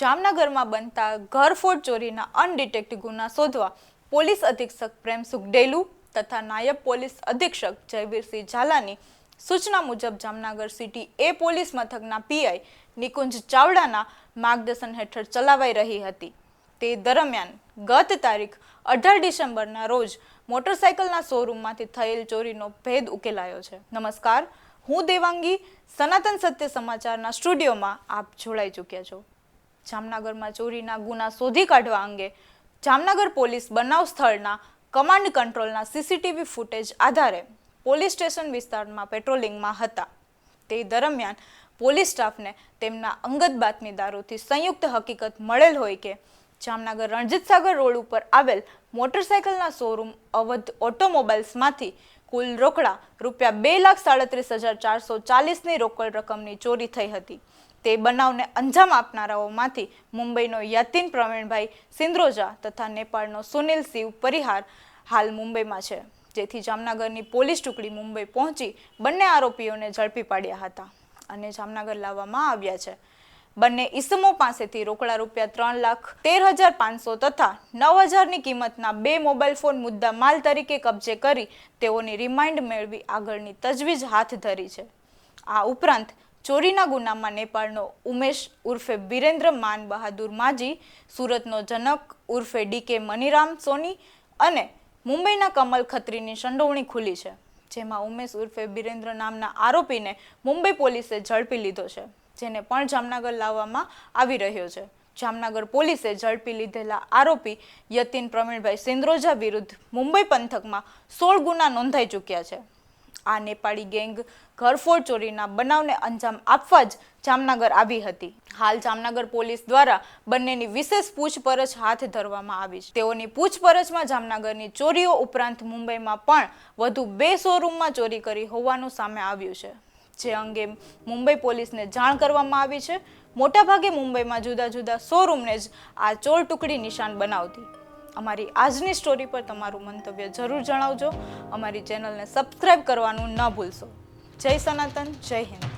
જામનગરમાં બનતા ઘરફોડ ચોરીના અનડિટેક્ટ ગુના શોધવા પોલીસ અધિક્ષક પ્રેમસુખ ડેલુ તથા નાયબ પોલીસ અધિક્ષક જયવીરસિંહ ઝાલાની સૂચના મુજબ જામનગર સિટી એ પોલીસ મથકના પીઆઈ નિકુંજ ચાવડાના માર્ગદર્શન હેઠળ ચલાવાઈ રહી હતી. તે દરમિયાન ગત તારીખ અઢાર ડિસેમ્બરના રોજ મોટરસાયકલના શોરૂમમાંથી થયેલ ચોરીનો ભેદ ઉકેલાયો છે. નમસ્કાર, હું દેવાંગી, સનાતન સત્ય સમાચારના સ્ટુડિયોમાં આપ જોડાઈ ચૂક્યા છો. જામનગરમાં ચોરીના ગુના શોધી કાઢવા અંગે જામનગર પોલીસ બનાવ સ્થળના કમાન્ડ કંટ્રોલના સીસીટીવી ફૂટેજ આધારે પોલીસ સ્ટેશન વિસ્તારમાં પેટ્રોલિંગમાં હતા. તે દરમિયાન પોલીસ સ્ટાફને તેમના અંગત બાતમીદારોથી સંયુક્ત હકીકત મળેલ હોય કે જામનગર રણજીતસાગર રોડ ઉપર આવેલ મોટરસાયકલના શોરૂમ અવધ ઓટોમોબાઈલ્સમાંથી કુલ રોકડા રૂપિયા બે લાખ સાડત્રીસ હજાર ચારસો ચાલીસની રોકડ રકમની ચોરી થઈ હતી. તે બનાવને અંજામ આપનારાઓમાંથી મુંબઈનો યતિન પ્રવીણભાઈ સિંદ્રોજા તથા નેપાળનો સુનિલ શિવ પરિહાર હાલ મુંબઈમાં છે. જેથી જામનગરની પોલીસ ટુકડી મુંબઈ પહોંચી બંને આરોપીઓને ઝડપી પાડ્યા હતા અને જામનગર લાવવામાં આવ્યા છે. બંને ઈસમો પાસેથી રોકડા રૂપિયા ત્રણ લાખ તેર હજાર પાંચસો તથા નવ હજારની કિંમતના બે મોબાઈલ ફોન મુદ્દા માલ તરીકે કબજે કરી તેઓની રિમાઇન્ડ મેળવી આગળની તજવીજ હાથ ધરી છે. આ ઉપરાંત ચોરીના ગુનામાં નેપાળનો ઉમેશ ઉર્ફે બિરેન્દ્ર માન બહાદુર માજી, સુરતનો જનક ઉર્ફે ડીકે મનીરામ સોની અને મુંબઈના કમલ ખત્રીની સંડોવણી ખુલી છે, જેમાં ઉમેશ ઉર્ફે બિરેન્દ્ર નામના આરોપીને મુંબઈ પોલીસે ઝડપી લીધો છે, જેને પણ જામનગર લાવવામાં આવી રહ્યો છે. જામનગર પોલીસે ઝડપી લીધેલા આરોપી યતિન પ્રવીણભાઈ સિંદ્રોજા વિરુદ્ધ મુંબઈ પંથકમાં સોળ ગુના નોંધાઈ ચૂક્યા છે. આ નેપાળી ગેંગ ઘરફોડ ચોરીના બનાવને અંજામ આપવા જ જામનગર આવી હતી. હાલ જામનગર પોલીસ દ્વારા બંનેની વિશેષ પૂછપરછ હાથ ધરવામાં આવી છે. તેઓની પૂછપરછમાં જામનગરની ચોરીઓ ઉપરાંત મુંબઈમાં પણ વધુ બે શોરૂમમાં ચોરી કરી હોવાનું સામે આવ્યું છે. જે અંગે મુંબઈ પોલીસને જાણ કરવામાં આવી છે. મોટાભાગે મુંબઈમાં જુદા જુદા શોરૂમને જ આ ચોર ટુકડી નિશાન બનાવતી અમારી આજની સ્ટોરી પર તમારું મંતવ્ય જરૂર જણાવજો. અમારી ચેનલને સબસ્ક્રાઈબ કરવાનું ન ભૂલશો. જય સનાતન, જય હિન્દ.